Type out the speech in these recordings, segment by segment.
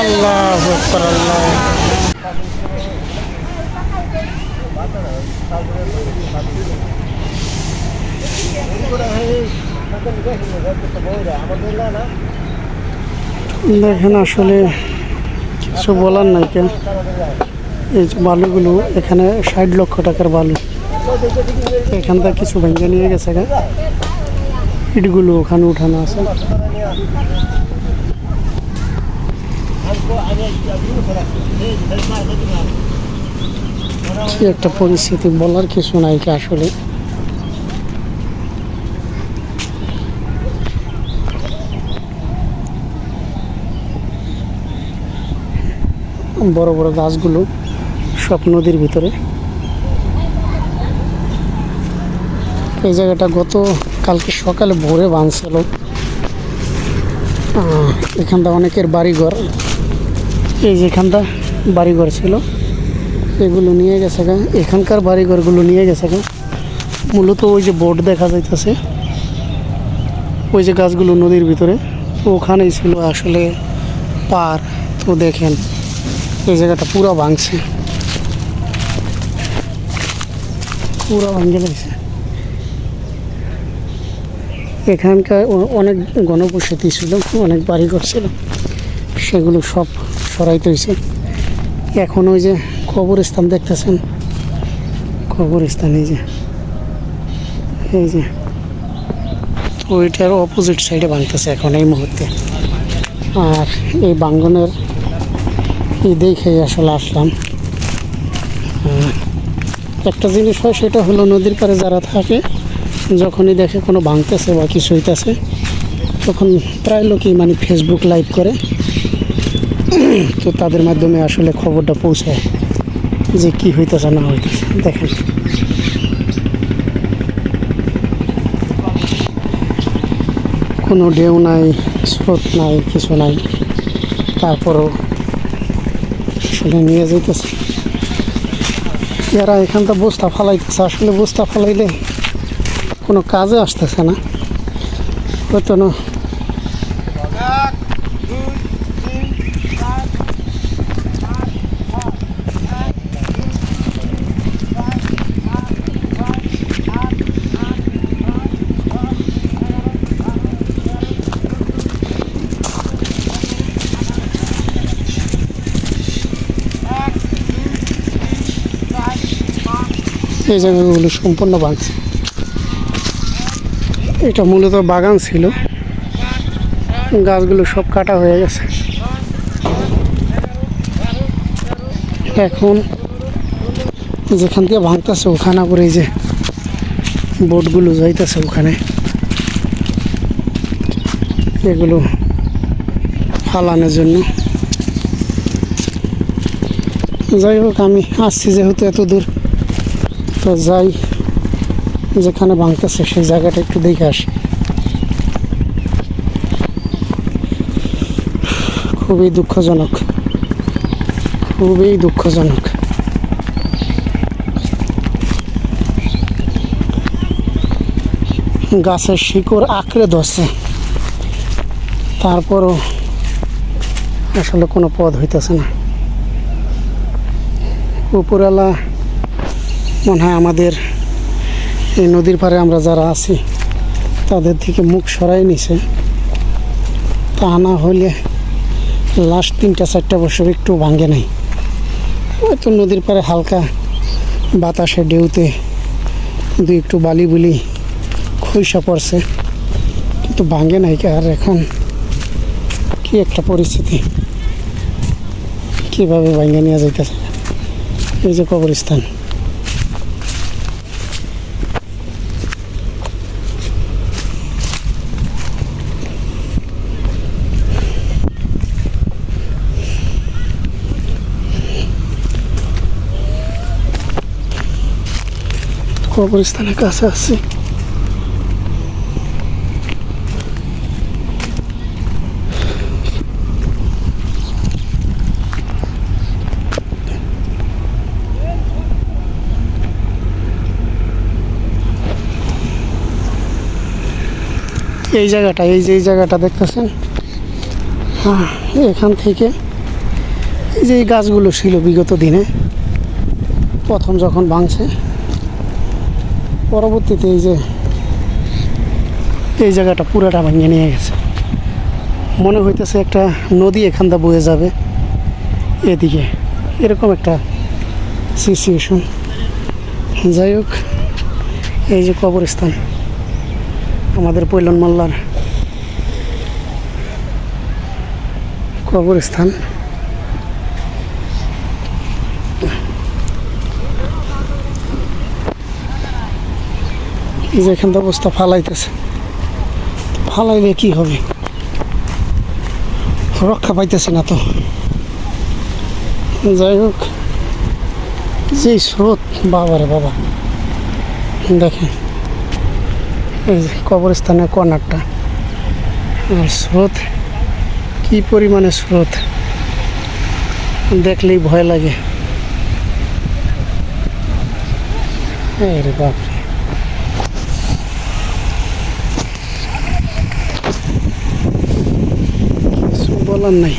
আল্লাহ আল্লাহ দেখেন আসলে কিছু বলার নাই কেন? এই বালুগুলো, এখানে ষাট লক্ষ টাকার বালু। এখান থেকে কিছু ভেঙে নিয়ে গেছে গা। ইটগুলো ওখানে উঠানো আছে। কি একটা পরিস্থিতি বলার কিছু নাই কি আসলে। বড় বড় গাছগুলো সব নদীর ভিতরে। এই জায়গাটা গত কালকে সকালে ভোরে বাঁধছিল এখানটা অনেকের বাড়িঘর। এই যেখানটা বাড়িঘর ছিল, এগুলো নিয়ে গেছে গা। এখানকার বাড়িঘরগুলো নিয়ে গেছে গা। মূলত ওই যে বোট দেখা যাইতেছে, ওই যে গাছগুলো নদীর ভিতরে, ওখানেই ছিল আসলে পার। তো দেখেন, এই জায়গাটা পুরো ভাঙছে। পুরো ভাঙে গেছে এখানকার অনেক গণবসতি ছিল, অনেক বাড়িঘর ছিল, সেগুলো সব সরাইতে হয়েছে এখন ওই যে কবরস্থান দেখতেছেন, কবরস্থান এই যে এই যে, ওইটার অপোজিট সাইডে ভাঙতেছে এখন এই মুহূর্তে। আর এই বাঙ্গনের এই দেখেই আসলে আসলাম। একটা জিনিস হয়, সেটা হলো নদীর পাড়ে যারা থাকে যখনই দেখে কোনো ভাঙতেছে বা কিছু হইতেছে, তখন প্রায় লোকই মানে ফেসবুক লাইভ করে। তো তাদের মাধ্যমে আসলে খবরটা পৌঁছায় যে কি হইতেছে, না হইতেছে। দেখেন। কোনো ঢেউ নাই, স্রোত নাই, কিছু নাই। তারপরও আসলে নিয়ে যাইতেছে। এরা এখানটা বস্তা ফালাইতেছে। আসলে বস্তা ফালাইলে কোনো কাজে আসতেছে না। হয়তো না এই জায়গাগুলো সম্পূর্ণ ভাঙছে। এটা মূলত বাগান ছিল। গাছগুলো সব কাটা হয়ে গেছে। এখন যেখান থেকে ভাঙতেছে ওখানে এই যে বোটগুলো যাইতেছে ওখানে। এগুলো ফালানোর জন্য। যাই হোক, আমি আসছি যেহেতু এত দূর তো যাই। যেখানে ভাঙতেছে, সেই জায়গাটা একটু দেখে আসি। খুবই দুঃখজনক। খুবই দুঃখজনক। গাছের শিকড় আঁকড়ে ধরছে। তারপরও আসলে কোনো পদ হইতেছে না। উপরওয়ালা মনে হয় আমাদের এই নদীর পাড়ে আমরা যারা আছি, তাদের থেকে মুখ সরাই নিছে। তা না হলে লাস্ট তিনটা, চারটা বছর একটু ভাঙে নাই। হয়তো নদীর পাড়ে হালকা বাতাসে ঢেউতে দু একটু বালি বুলি খৈসা পড়ছে, কিন্তু ভাঙে নাই আর এখন? কি একটা পরিস্থিতি। কীভাবে ভাঙে নিয়ে যাইতেছে? এই যে কবরস্থান। কবরস্থানের কাছে আছি। এই জায়গাটা, এই যে এই জায়গাটা দেখতেছেন? হ্যাঁ এখান থেকে এই যে এই গাছগুলো ছিল বিগত দিনে, প্রথম যখন ভাঙছে পরবর্তীতে এই যে এই জায়গাটা পুরাটা ভেঙে নিয়ে গেছে। মনে হইতেছে একটা নদী এখান দিয়ে বয়ে যাবে এদিকে। এরকম একটা সিচুয়েশন যাই হোক, এই যে কবরস্থান আমাদের পৈলন মাল্লার কবরস্থান। এই যে এখান থেকে অবস্থা ফালাইতেছে। ফালাইলে কি হবে? রক্ষা পাইতেছে না তো। যাই হোক যে স্রোত, বাবারে বাবা। দেখেন, এই কবরস্থানের কর্নারটা। আর স্রোত, কি পরিমাণে স্রোত? দেখলেই ভয় লাগে। এই রে বাপরে কিছু বলার নাই।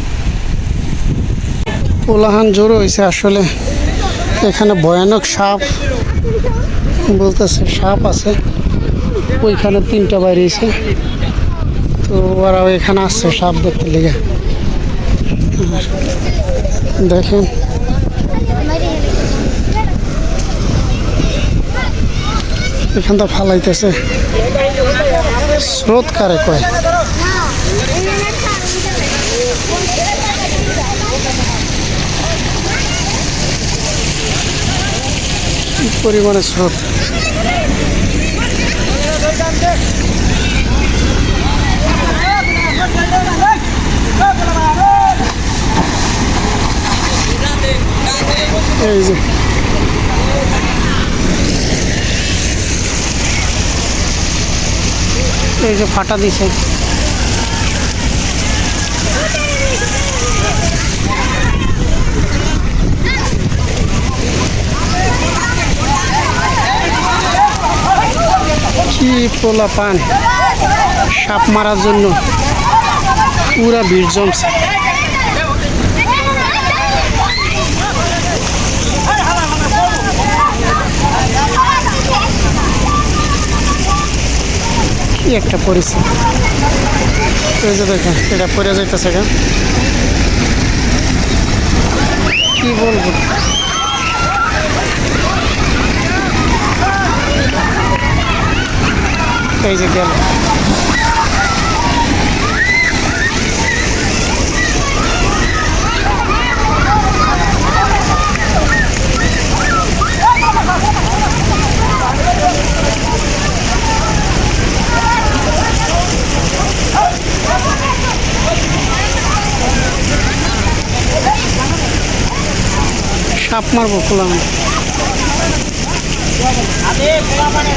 কোলাহান জোর হয়েছে আসলে। এখানে ভয়ানক সাপ বলতেছে, সাপ আছে। ওইখানে তিনটা বাইরেছে। তো ওরাও এখানে আসছে সাপ দেখতে লেগে। দেখেন। এখানটা ফালাইতেছে। স্রোত কারে কয়? কি পরিমাণে স্রোত। এই যে। এই যে ফাটা দিছে। কি পোলা পান, সাপ মারার জন্য পুরা ভিড় জমছে। কি একটা পরিস্থিতি। এই যে দেখেন, এটা পড়ে যাইতেছে কি বলব? এই যে সাপ মারবো খোলাম বাবার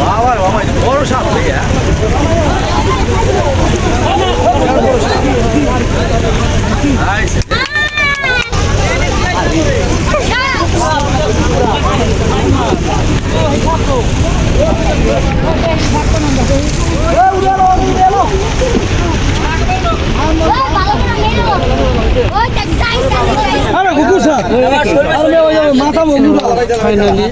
বাবা ফাইনালি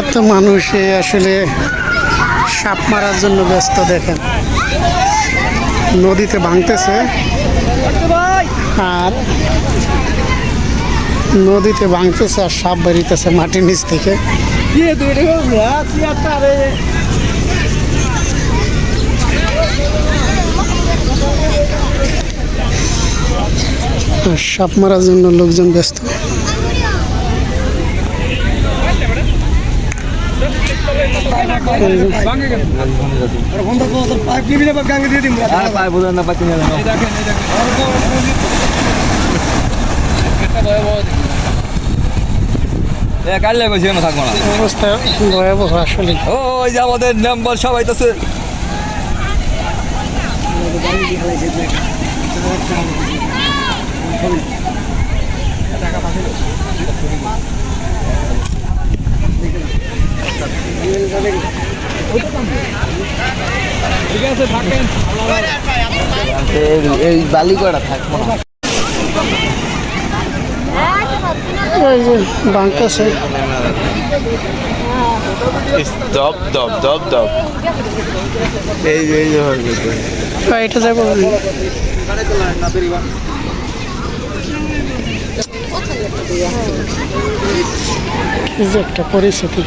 এত মানুষ আসলে সাপ মারার জন্য ব্যস্ত দেখেন। নদীতে ভাঙতেছে। আর নদীতে ভাঙতেছে আর সাপ বেরিতেছে মাটির নিচ থেকে। আর সাপ মারার জন্য লোকজন ব্যস্ত। কাটলে কইছি না থাকব না অবস্থা ভয়াবহ আসলে ও যে আমাদের নাম্বার সবাই তো এই বালি কটা থাকব ভাঙতেছে দপ দপ দপ দপ এই যে এই যে এটা যাব এই যে একটা পরিস্থিতি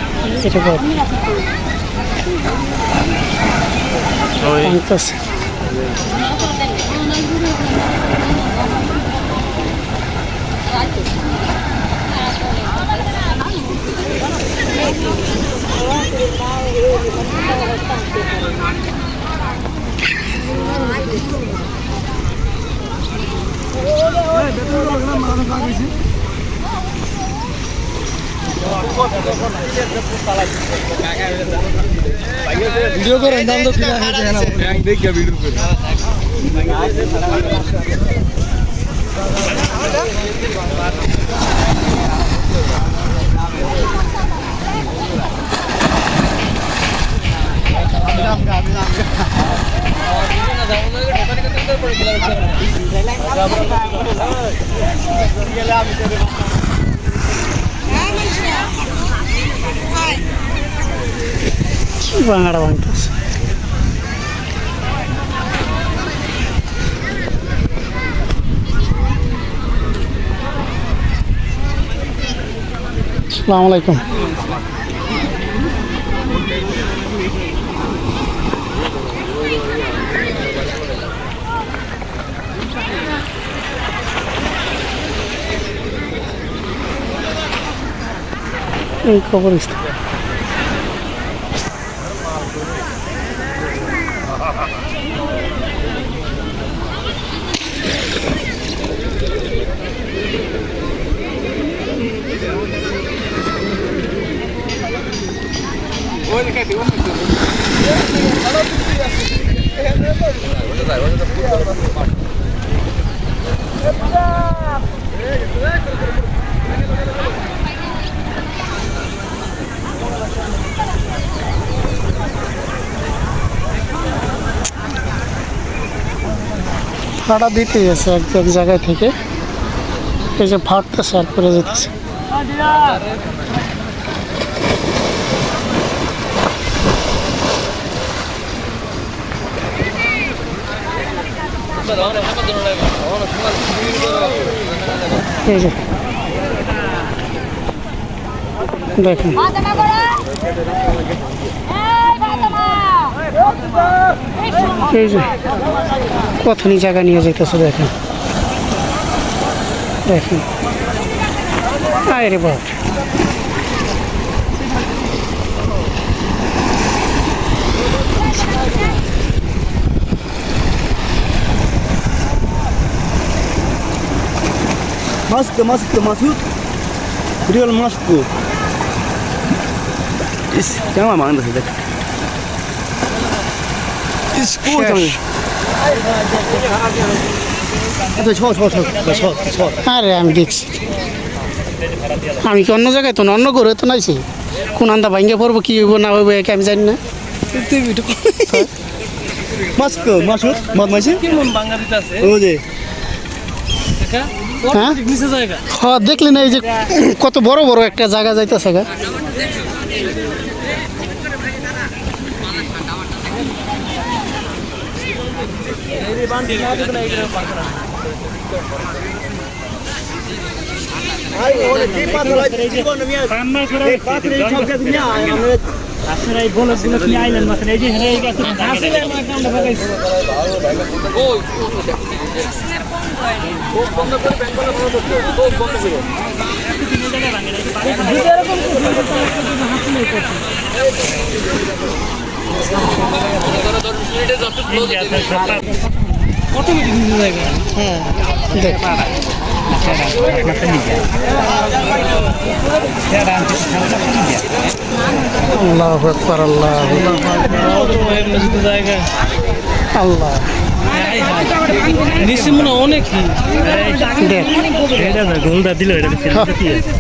এটা বল ভাঙতেছে ভিডিও করে নাম তো ফিরে আসে না দেখে ভিডিও করে ভাঙাড়া ভাঙতেছে আসসালামু আলাইকুম এই কবরস্থান ভাড়া দিতেই আছে এক এক জায়গায় থেকে। এই যে ফাটতেছে আর পরে যেতেছে এই যে। দেখেন। এই যে কতনি জায়গা নিয়ে যাইতেছে দেখেন দেখেন আয় রে বাপ मस्त मस्त मसूद रियल मस्त इस क्या मांग रहे আরে আমি দেখছি। আমি কি অন্য জায়গায় তো না অন্য করে তো নাইছি? কোন আন্দা ভাঙ্গে পড়ব কি হইব না হইব একে আমি জানি না। হ্যাঁ? হ্যাঁ, দেখলি না এই যে কত বড় বড় একটা জায়গা যাইতেছে গা। আপনারা এই বলদগুলো কি আইলেন মাত্র এই যে হেরে গেছে হ্যাঁ দেখ আল্লাহ আকবার আল্লাহ জায়গা আল্লাহ নিশ্চিত মনে হয় অনেক কি দেখ এটা না গোলদা দিল এটা কি এই যে দেখ আল্লাহ না নাই যদি আমার ভাগ্যে নাই থাকে কত সময় মধ্যে গেল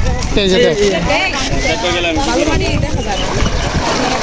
এখানে যেতে কেন ভাঙতেছে এটা আয়া কেন দেখছু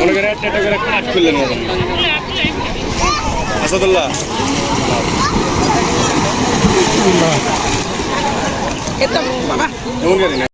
মনে করে একটা একটা করে কাজ করলেন মতন। আসাদুল্লাহ এত বাবা এমন করি না